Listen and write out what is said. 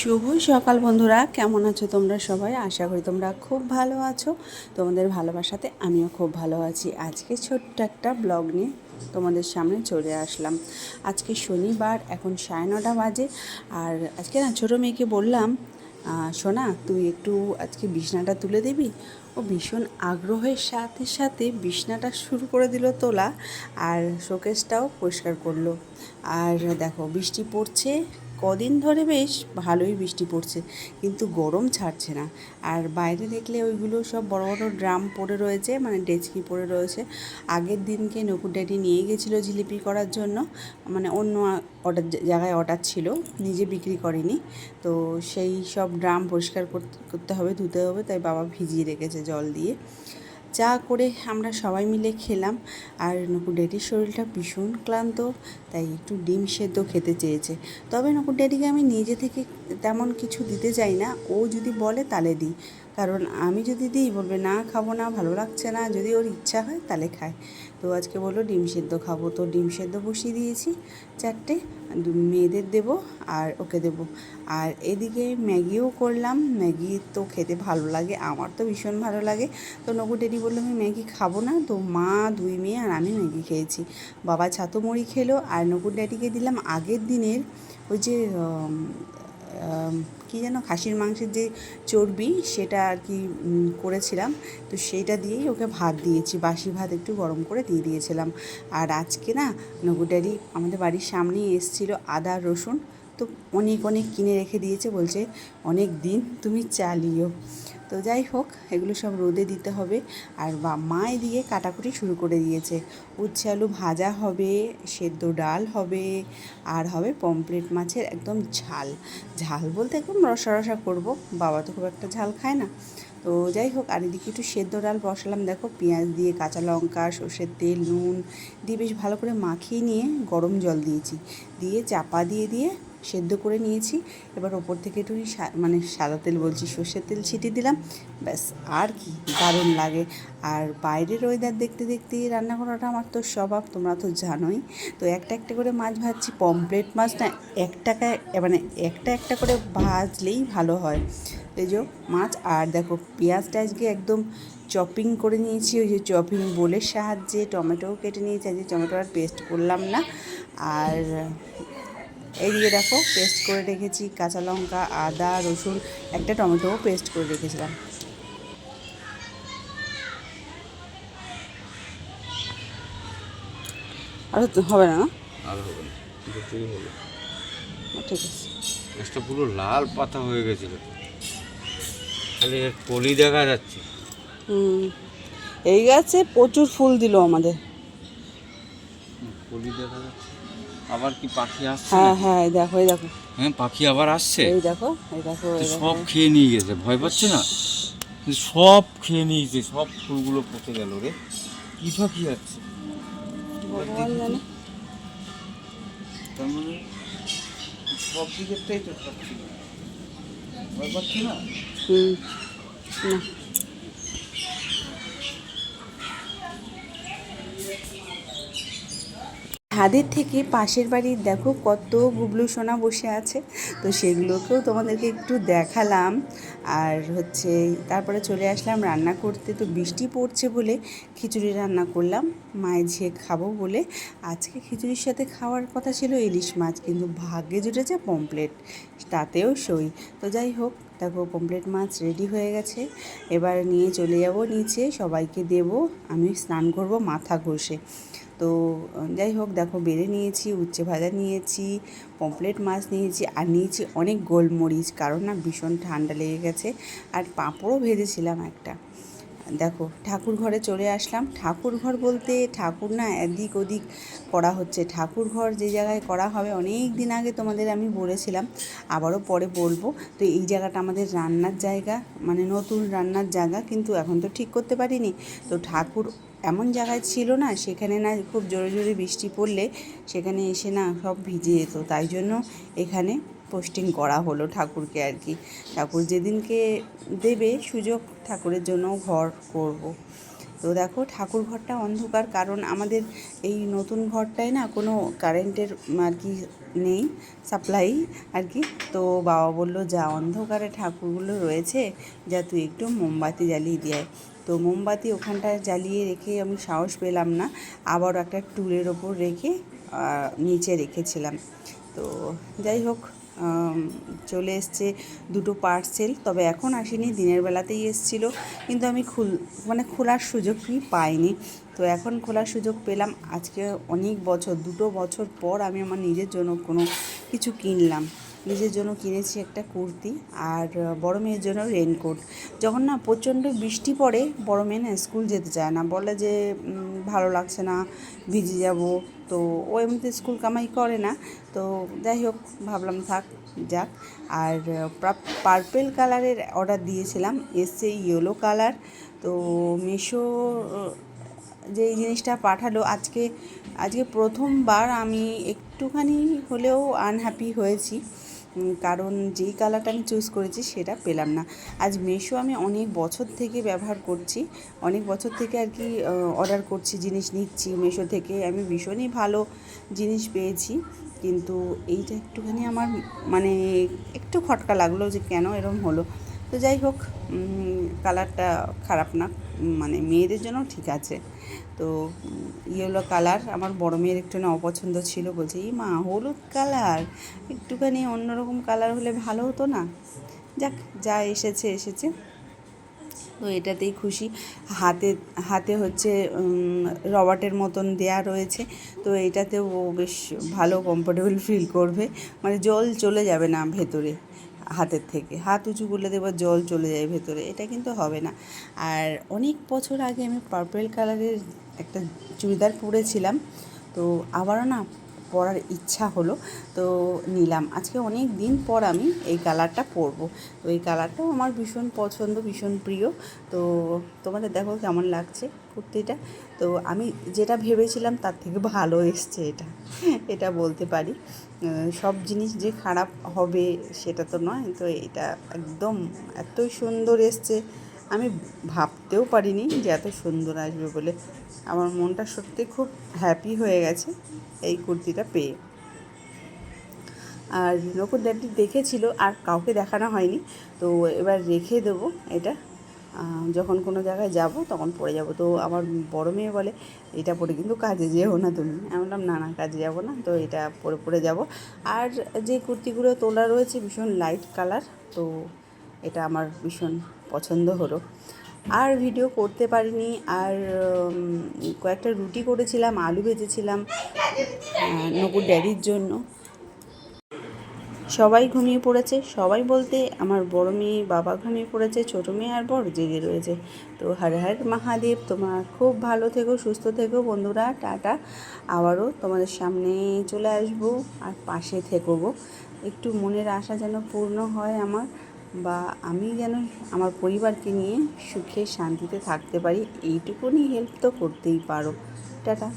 শুভ সকাল বন্ধুরা, কেমন আছো তোমরা সবাই? আশা করি তোমরা খুব ভালো আছো। তোমাদের ভালোবাসাতে আমিও খুব ভালো আছি। আজকে ছোট্ট একটা ব্লগ নিয়ে তোমাদের সামনে চলে আসলাম। আজকে শনিবার, এখন সাড়ে নটা বাজে। আর আজকে না, ছোটো মেয়েকে বললাম সোনা, তুই একটু আজকে বিছনাটা তুলে দিবি? ও ভীষণ আগ্রহের সাথে সাথে বিছনাটা শুরু করে দিল তোলা, আর শোকেসটাও পরিষ্কার করল। আর দেখো, বৃষ্টি পড়ছে কদিন ধরে বেশ ভালোই বৃষ্টি পড়ছে, কিন্তু গরম ছাড়ছে না। আর বাইরে দেখলে ওইগুলো সব বড় বড় ড্রাম পড়ে রয়েছে মানে ডেচকি পড়ে রয়েছে। আগের দিনকে নকুর ড্যাডি নিয়ে গেছিল জিলিপি করার জন্য মানে অন্য অর্ডার জায়গায় অর্ডার ছিল, নিজে বিক্রি করেনি। তো সেই সব ড্রাম পরিষ্কার করতে করতে হবে, ধুতে হবে, তাই বাবা ভিজিয়ে রেখেছে জল দিয়ে। চা করে আমরা সবাই মিলে খেলাম। আর নকুর ড্যাডির শরীরটা ভীষণ ক্লান্ত, তাই একটু ডিম সেদ্ধ খেতে চেয়েছে। তবে নকুর ড্যাডিকে আমি নিজে থেকে তেমন কিছু দিতে যাই না। ও যদি বলে তাহলে দিই। কারণ আমি যদি দিই, বলবে, না, খাব না, ভালো লাগছে না, যদি ওর ইচ্ছা হয়, তাহলে খায়। তো আজকে বলল, ডিম সেদ্ধ খাব। তো ডিম সেদ্ধ বসিয়ে দিয়েছি চারটে, মেয়েদের দেবো আর ওকে দেবো। আর এদিকে ম্যাগিও করলাম, ম্যাগি তো খেতে ভালো লাগে, আমার তো ভীষণ ভালো লাগে। তো নগু ডেডি বলল, আমি ম্যাগি খাব না। তো মা, দুই মেয়ে আর আমি ম্যাগি খেয়েছি। বাবা ছাতু মুড়ি খেলো আর নকুর ড্যাডিকে দিলাম আগের দিনের ওই যে কী যেন খাসির মাংসের যে চর্বি সেটা আর কি করেছিলাম। তো সেইটা দিয়েই ওকে ভাত দিয়েছি, বাসি ভাত একটু গরম করে দিয়ে দিয়েছিলাম। আর আজকে না নগুডারি আমাদের বাড়ির সামনেই এসছিল আদা, রসুন। তো অনেক অনেক কিনে রেখে দিয়েছে, বলছে অনেক দিন তুমি চালিও। তো যাই হোক, এগুলো সব রোদে দিতে হবে। আর মা এদিকে কাটাকুটি শুরু করে দিয়েছে। উচ্ছে আলু ভাজা হবে, সেদ্ধ ডাল হবে, আর হবে পমপ্লেট মাছের একদম ঝাল। ঝাল বলতে একদম রসা রসা করব। বাবা তো খুব একটা ঝাল খায় না। তো যাই হোক, আর এদিকে একটু সেদ্ধ ডাল বসালাম। দেখো, পেঁয়াজ দিয়ে কাঁচা লঙ্কা, সর্ষের তেল, নুন দিয়ে বেশ ভালো করে মাখিয়ে নিয়ে গরম জল দিয়েছি। দিয়ে চাপা দিয়ে দিয়ে সেদ্ধ করে নিয়েছি। এবার ওপর থেকে একটু মানে সাদা তেল বলছি, সর্ষের তেল ছিটিয়ে দিলাম। ব্যাস, আর কি, দারুণ লাগে। আর বাইরের ওয়েদার দেখতে দেখতে রান্না করাটা আমার তো স্বভাব, তোমরা তো জানোই। তো একটা একটা করে মাছ ভাজছি পমপ্লেট মাছ না এক টাকায় মানে একটা একটা করে ভাজলেই ভালো হয়। এই যে মাছ, আর দেখো পেঁয়াজটা আজকে একদম চপিং করে নিয়েছি। ওই যে চপিং বোলের সাহায্যে, টমেটোও কেটে নিয়েছি। আজকে টমেটো আর পেস্ট করলাম না। আর এইদিকে দেখো পেস্ট করে রেখেছি কাঁচা লঙ্কা আদা রসুন একটা টমেটোও পেস্ট করে রেখেছিলাম। আর হবে না আর হবে না ঠিক আছে। গাছটা পুরো লাল পাতা হয়ে গেছিল। খালি কলি দেখা যাচ্ছে। হুম এই গাছে প্রচুর ফুল দিল আমাদের। কলি দেখা যাচ্ছে। আবার কি পাখি আসছে হ্যাঁ হ্যাঁ এই দেখো এই দেখো। হ্যাঁ পাখি আবার আসছে? এই দেখো এই দেখো সব খেয়ে নিয়ে গেছে ভয় পাচ্ছে না? সব খেয়ে নিয়েছে সব ফুলগুলো পচে গেল রে। কি পাখি জানে। তার মানে সব দিকেরটাই তো খাচ্ছি ভয় পাচ্ছি না? না। ছাদের থেকে পাশের বাড়ির দেখো কত গুবলু সোনা বসে আছে। তো সেগুলোকেও তোমাদেরকে একটু দেখালাম। আর হচ্ছে তারপরে চলে আসলাম রান্না করতে। তো বৃষ্টি পড়ছে বলে খিচুড়ি রান্না করলাম, মায়ের ঝিয়ে খাব বলে। আজকে খিচুড়ির সাথে খাওয়ার কথা ছিল ইলিশ মাছ, কিন্তু ভাগ্যে জুটেছে পমপ্লেট তাতেও সই। তো যাই হোক, দেখো পমপ্লেট মাছ রেডি হয়ে গেছে। এবার নিয়ে চলে যাব নিচে, সবাইকে দেব, আমি স্নান করব মাথা ঘষে। তো যাই হোক, দেখো বেড়ে নিয়েছি, উচ্ছে ভাজা নিয়েছি পমপ্লেট মাছ নিয়েছি, আর নিয়েছি অনেক গোলমরিচ, কারণ না ভীষণ ঠান্ডা লেগে গেছে, আর পাঁপড়ও ভেজেছিলাম একটা। দেখো, ঠাকুর ঘরে চলে আসলাম। ঠাকুর ঘর বলতে, ঠাকুর না এদিক ওদিক করা হচ্ছে। ঠাকুর ঘর যে জায়গায় করা হবে, অনেক দিন আগে তোমাদের আমি বলেছিলাম, আবারও পরে বলব। তো এই জায়গাটা আমাদের রান্নার জায়গা মানে নতুন রান্নার জায়গা, কিন্তু এখন তো ঠিক করতে পারিনি। তো ঠাকুর এমন জায়গায় ছিল না, সেখানে না খুব জোরে জোরে বৃষ্টি পড়লে সেখানে এসে না সব ভিজে যেত। তাই জন্য এখানে পোস্টিং করা হলো ঠাকুরকে আর কি। ঠাকুর যেদিনকে দেবে সুযোগ ঠাকুরের জন্য ঘর করব। তো দেখো ঠাকুর ঘরটা অন্ধকার, কারণ আমাদের এই নতুন ঘরটায় না কোনো কারেন্টের আর কি নেই সাপ্লাই আর কি। তো বাবা বলল, যা অন্ধকারে ঠাকুরগুলো রয়েছে, যা তুই একটু মোমবাতি জ্বালিয়ে দিয়ে। তো মোমবাতি ওখানটায় জ্বালিয়ে রেখে আমি সাহস পেলাম না। আবার একটা টুলের ওপর রেখে নিচে রেখেছিলাম। তো যাই হোক চলে এসছে দুটো পার্সেল তবে এখন আসেনি, দিনের বেলাতেই এসছিল। কিন্তু আমি খুল মানে খোলার সুযোগই পাইনি। তো এখন খোলার সুযোগ পেলাম। আজকে অনেক বছর, দুটো বছর পর আমি আমার নিজের জন্য কোনো কিছু কিনলাম। নিজের জন্য কিনেছি একটা কুর্তি আর বড় মেয়ের জন্য রেনকোট যখন না প্রচণ্ড বৃষ্টি পড়ে, বড় মেয়ে না স্কুল যেতে চায় না। বলে যে ভালো লাগছে না, ভিজে যাব। তো ও এমনিতে স্কুল কামাই করে না। তো যাই হোক, ভাবলাম থাক, যাক। আর পার্পেল কালারের অর্ডার দিয়েছিলাম, এসছে ইয়েলো কালার তো মিশো যে এই জিনিসটা পাঠালো, আজকে আজকে প্রথমবার আমি একটুখানি হলেও আনহ্যাপি হয়েছি। কারণ যেই কালারটা আমি চুজ করেছি সেটা পেলাম না। আজ মেশো আমি অনেক বছর থেকে ব্যবহার করছি, অনেক বছর থেকে আর কি অর্ডার করছি, জিনিস নিচ্ছি মেশো থেকে। আমি ভীষণই ভালো জিনিস পেয়েছি, কিন্তু এইটা একটুখানি আমার মানে একটু খটকা লাগল যে কেন এরম হলো। তো যাই হোক কালারটা খারাপ না মানে মেয়েদের জন্য ঠিক আছে। তো ইয়েলো কালার আমার বড় মেয়ের একটু না অপছন্দ ছিল, বলছে, এই মা, হলুদ কালার একটুখানি অন্যরকম কালার হলে ভালো হতো না? যাক, যা এসেছে এসেছে। তো এটাতেই খুশি। হাতে হাতে হচ্ছে রবার্টের মতন দেয়া রয়েছে। তো এটাতেও বেশ ভালো কমফোর্টেবল ফিল করবে। মানে জল চলে যাবে না ভেতরে। হাতের থেকে। হাত উঁচু করলে দেবো জল চলে যায় ভেতরে। এটা কিন্তু হবে না। আর অনেক বছর আগে আমি পার্পেল কালারের একটা চুড়িদার পরেছিলাম। তো আবারও না পরার ইচ্ছা হলো, তো নিলাম। আজকে অনেক দিন পর আমি এই কালারটা পরবো। তো এই কালারটাও আমার ভীষণ পছন্দ, ভীষণ প্রিয়। তো তোমাদের দেখো কেমন লাগছে কুর্তিটা। তো আমি যেটা ভেবেছিলাম তার থেকে ভালো এসছে এটা এটা বলতে পারি। সব জিনিস যে খারাপ হবে সেটা তো নয়। তো এটা একদম এতই সুন্দর এসছে। আমি ভাবতেও পারিনি যে এত সুন্দর আসবে বলে। আমার মনটা সত্যি খুব হ্যাপি হয়ে গেছে এই কুর্তিটা পেয়ে। আর নকুর ড্যাডি দেখেছিল, আর কাউকে দেখানো হয়নি। তো এবার রেখে দেবো এটা। যখন কোনো জায়গায় যাব তখন পরে যাব। তো আমার বড় মেয়ে বলে, এটা পরে কিন্তু কাজে যেও না তুমি। আমি বললাম, না না, কাজে যাব না। তো এটা পরে পরে যাব। আর যে কুর্তিগুলো তোলা রয়েছে ভীষণ লাইট কালার তো এটা আমার ভীষণ পছন্দ হলো। আর ভিডিও করতে পারিনি, আর কয়েকটা রুটি করেছিলাম, আলু ভেজেছিলাম নকুর ড্যাডির জন্য। সবাই ঘুমিয়ে পড়েছে, সবাই বলতে আমার বড় মেয়ে, বাবা ঘুমিয়ে পড়েছে, ছোটো মেয়ে আর বড় জেগে রয়েছে। তো হর হর মহাদেব, তোমার খুব ভালো থেকো, সুস্থ থেকো বন্ধুরা, টাটা। আবারও তোমাদের সামনে চলে আসব, আর পাশে থেকো গো। একটু মনের আশা যেন পূর্ণ হয় আমার। বা আমি যেন আমার পরিবারকে নিয়ে সুখে শান্তিতে থাকতে পারি, এইটুকুনি হেল্প তো করতেই পারো। টাটা।